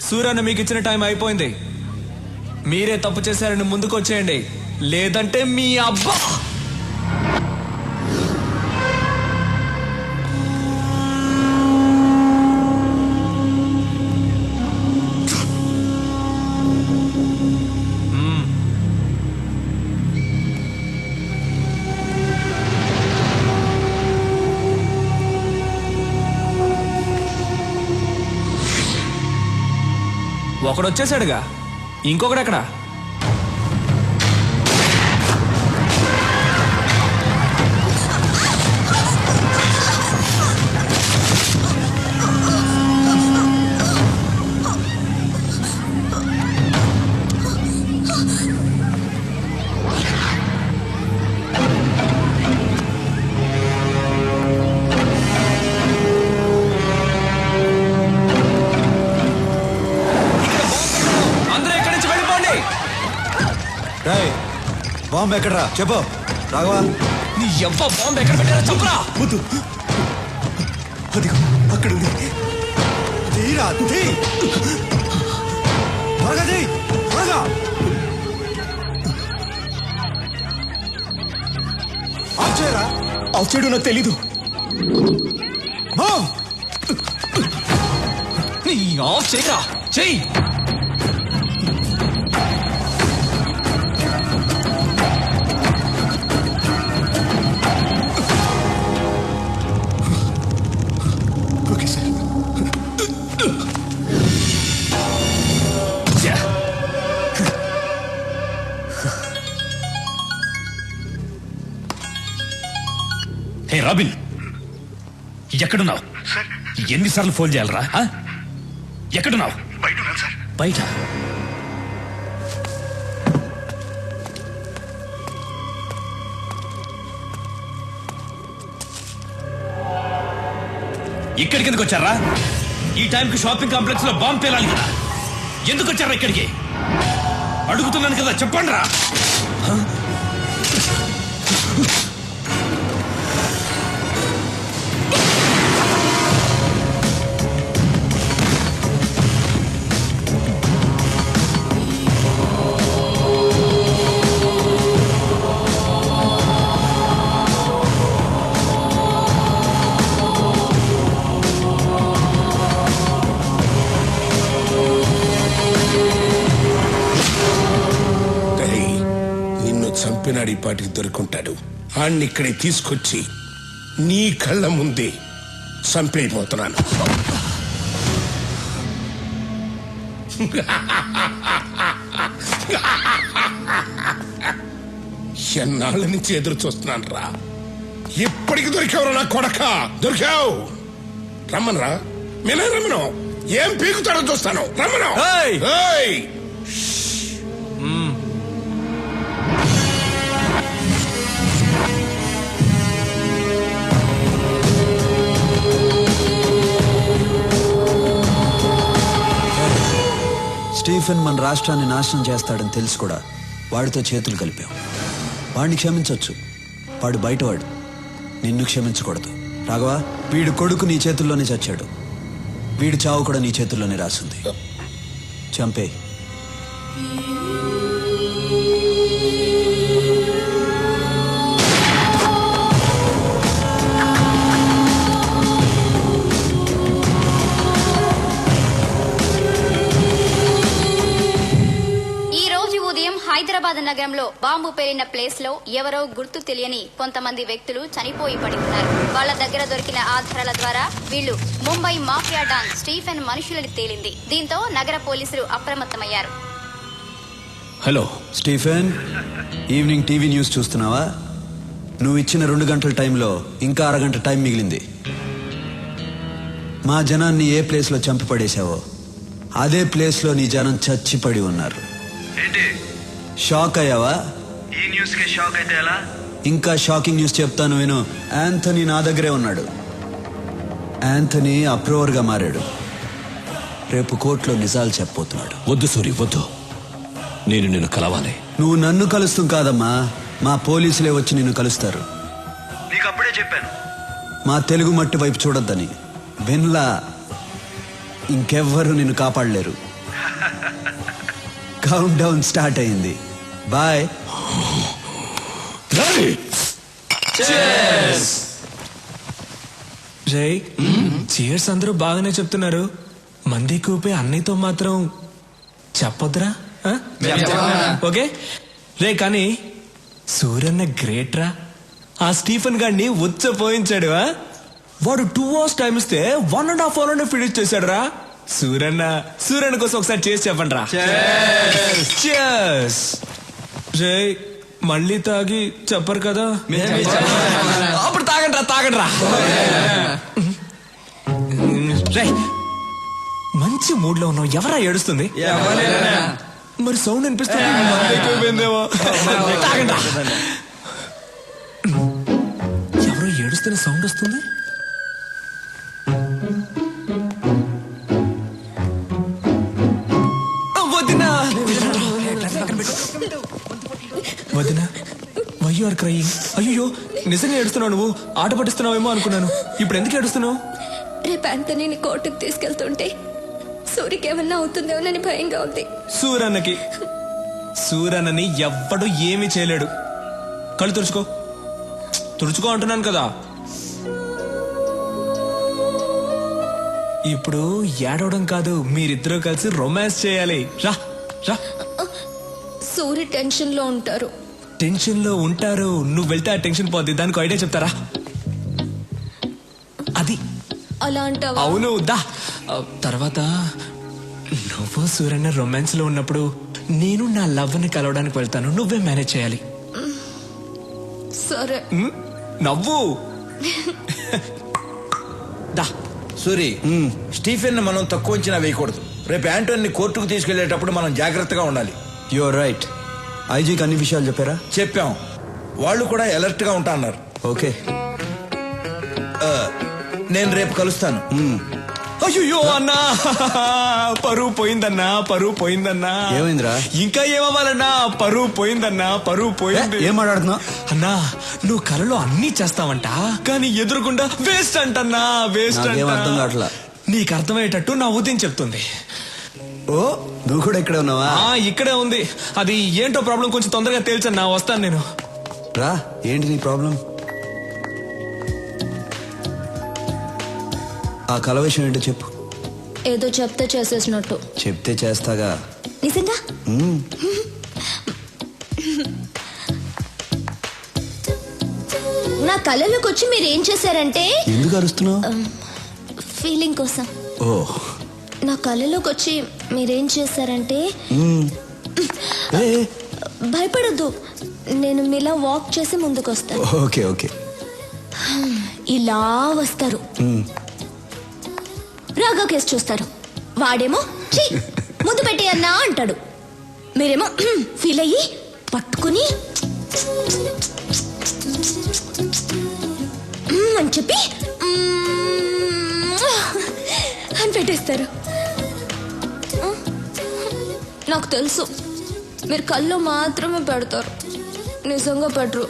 సూర్యన్న మీకు ఇచ్చిన టైం అయిపోయింది. మీరే తప్పు చేశారని ముందుకు వచ్చేయండి లేదంటే మీ అబ్బా! ఒకడొచ్చేసాడుగా ఇంకొకడెక్కడా? రాయ్ బాంబు ఎక్కడరా? చెప్పు. రాఘవా. నీ ఎవ్వ బాంబు ఎక్కడ పెట్టారో చెప్పురా? వద్దు. అదిగో అక్కడ ఉంది తీరా తీ త్వరగా తీ త్వరగా. ఆఫ్ చేయరా ఆఫ్ చేయడం నాకు తెలీదు ఆఫ్ చేయరా. చెయ్యి. Hey Robin. ఎక్కడున్నావు? ఎన్నిసార్లు ఫోన్ చేయాలరా? ఎక్కడున్నావు? బయట ఇక్కడికి ఎందుకు వచ్చారా? ఈ టైంకి షాపింగ్ కాంప్లెక్స్లో బాంబు పేలాలి కదా. ఎందుకు వచ్చారా ఇక్కడికి? అడుగుతున్నాను కదా చెప్పండి రా ఈ పాటికి దొరుకుంటాడు. ఆణ్ణి ఇక్కడికి తీసుకొచ్చి నీ కళ్ళ ముందే చంపైపోతున్నాను ఎన్నాళ్ళ నుంచి ఎదురు చూస్తున్నాను రా. ఇప్పటికి దొరికావు నా కొడక? దొరికావు. రమ్మనరా మీనే రమ్మను. ఏం పీకుతాడో చూస్తాను. రమ్మను. స్టీఫెన్ మన రాష్ట్రాన్ని నాశనం చేస్తాడని తెలుసు కూడా. వాడితో చేతులు కలిపాం. వాడిని క్షమించవచ్చు వాడు బయటవాడు. నిన్ను క్షమించకూడదు. రాఘవా వీడు కొడుకు నీ చేతుల్లోనే చచ్చాడు. వీడి చావు కూడా నీ చేతుల్లోనే రాసింది. చంపే నగరంలో బాంబు పేలిన ప్లేస్లో ఎవరో గుర్తు తెలియని కొంతమంది వ్యక్తులు చనిపోయి పడి ఉన్నారు వాళ్ళ దగ్గర దొరికిన ఆధారాల ద్వారా వీళ్ళు ముంబై మాఫియా డాన్ స్టీఫెన్ మనుషులని తేలింది. దీంతో నగర పోలీసులు అప్రమత్తమయ్యారు. Hello Stephen? Evening TV news చూస్తున్నావా? నువ్వు ఇచ్చిన రెండు గంటల టైంలో ఇంకా అరగంట టైం మిగిలింది. మా జనాన్ని ఏ ప్లేస్లో చంపి పడేశావో అదే ప్లేస్లో నీ జనం చచ్చిపడి ఉన్నారు. ఏంటి? షాక్ అయ్యావా? ఈ న్యూస్కి షాక్ అయితే ఎలా? ఇంకా షాకింగ్ న్యూస్ చెప్తాను విను. యాంథనీ నా దగ్గరే ఉన్నాడు. యాంథనీ అప్రూవర్గా మారాడు. రేపు కోర్టులో నిజాలు చెప్పబోతున్నాడు. వద్దు సూరి వద్దు. నేను నిన్ను కలవాలి. నువ్వు నన్ను కలుస్తాం కాదమ్మా. మా పోలీసులే వచ్చి నిన్ను కలుస్తారు. నీకు అప్పుడే చెప్పాను. మా తెలుగు మట్టి వైపు చూడొద్దని. విన్లా ఇంకెవ్వరూ నిన్ను కాపాడలేరు. కౌంట్ డౌన్ స్టార్ట్ అయింది బాయ్ రే చీర్స్ అందరూ బాగానే చెప్తున్నారు. మంది కూపే అన్నయ్యతో మాత్రం చెప్పొద్దురా? ఓకే? రే కానీ సూర్యన్న గ్రేట్ రా. ఆ స్టీఫెన్ గాడిని ఉచ్చ పోయించాడు ఆ? వాడు టూ అవర్స్ టైం ఇస్తే one and half hour finish చేశాడు రా సూరన్న సూర్యన్న కోసం ఒకసారి చేసి చెప్పండి రా మళ్ళీ తాగి చెప్పరు కదా? అప్పుడు తాగండి రా తాగండి రా రే మంచి మూడ్లో ఉన్నావు. ఎవరా ఏడుస్తుంది? మరి సౌండ్ అనిపిస్తుంది. తాగండి రా. ఎవరో ఏడుస్తున్న సౌండ్ వస్తుంది? Why are crying. అయ్యో నిజంగా ఏడుస్తున్నావు నువ్వు? ఆట పట్టిస్తున్నావేమో అనుకున్నాను. ఇప్పుడు ఎందుకు ఏడుస్తున్నావు? రేపు ఆంటనీని కోర్టుకు తీసుకెళ్తుంటే సూరికి ఏమన్నా అవుతుందేమోనని భయంగా ఉంది. సూరన్నకి. సూరన్నని ఎవ్వడు ఏమీ చేయలేడు. కళ్ళు తుడుచుకో. తుడుచుకో అంటున్నాను కదా. ఇప్పుడు ఏడవడం కాదు మీరిద్దరూ కలిసి రొమాన్స్ చేయాలి. రా రా. సూరి టెన్షన్లో ఉంటారు. టెన్షన్లో ఉంటారు? నువ్వు వెళ్తే ఆ టెన్షన్ పోద్ది. దానికి ఐడియా చెప్తారా? అది. అలా అంటావా అవును దా. ఆ, తర్వాత నువ్వు సూర్యన్న రొమాన్స్లో ఉన్నప్పుడు నేను నా లవ్ని కలవడానికి వెళ్తాను. నువ్వే మేనేజ్ చేయాలి. సరే. ఉమ్, నవ్వు. దా. సూరి స్టీఫెన్ మనం తక్కువ అంచనా వేయకూడదు. రేపు యాంటోని కోర్టుకు తీసుకెళ్ళేటప్పుడు మనం జాగ్రత్తగా ఉండాలి. యువర్ రైట్ ఐజీకి అన్ని విషయాలు చెప్పారా? చెప్పాం. వాళ్ళు కూడా అలర్ట్గా ఉంటా అన్నారు ఓకే నేను రేపు కలుస్తాను. అయ్యో అన్నా! పరువు పోయిందన్నా పరువు పోయిందన్నా. ఏమైందిరా? ఇంకా ఏమవ్వాలన్నా? పరువు పోయిందన్నా పరువు పోయింది. ఏం మాట్లాడుతున్నావు? అన్నా నువ్వు కలలో అన్ని చేస్తావంట కానీ ఎదురుకుండా వేస్ట్ అంటన్నా వేస్ట్ కావట్లా. నీకు అర్థమయ్యేటట్టు నా ఉదయం చెప్తుంది. ఓ నువ్వు కూడా ఇక్కడే ఉన్నావా? ఆ ఇక్కడే ఉంది. అది ఏంటో ప్రాబ్లం కొంచెం తొందరగా తేల్చన్నా వస్తాను నేను. రా ఏంటి నీ ప్రాబ్లం? ఆ కల విషయం ఏంటో చెప్పు. ఏదో చెప్తే చేసేసినట్టు. చెప్తే చేస్తాగా. నిజంగా? మ్మ్. నా కళ్ళలోకి వచ్చి మీరు ఏం చేశారంటే ఎందుకు అరుస్తున్నావు? ఫీలింగ్ కోసం. ఓ. నా కళ్ళలోకి వచ్చి మీరేం చేశారంటే భయపడద్దు. నేను మీలా వాక్ చేసి ముందుకు వస్తాను ఓకే ఓకే. ఇలా వస్తారు. రాఘవ్ కేసు చూస్తారు. వాడేమో "ఛీ, ముందు పెట్టేయన్నా అంటాడు. మీరేమో ఫీల్ అయ్యి పట్టుకుని అని చెప్పి అని పెట్టేస్తారు. నాకు తెలుసు. మీరు కళ్ళు మాత్రమే పెడతారు. నిజంగా పెట్టరు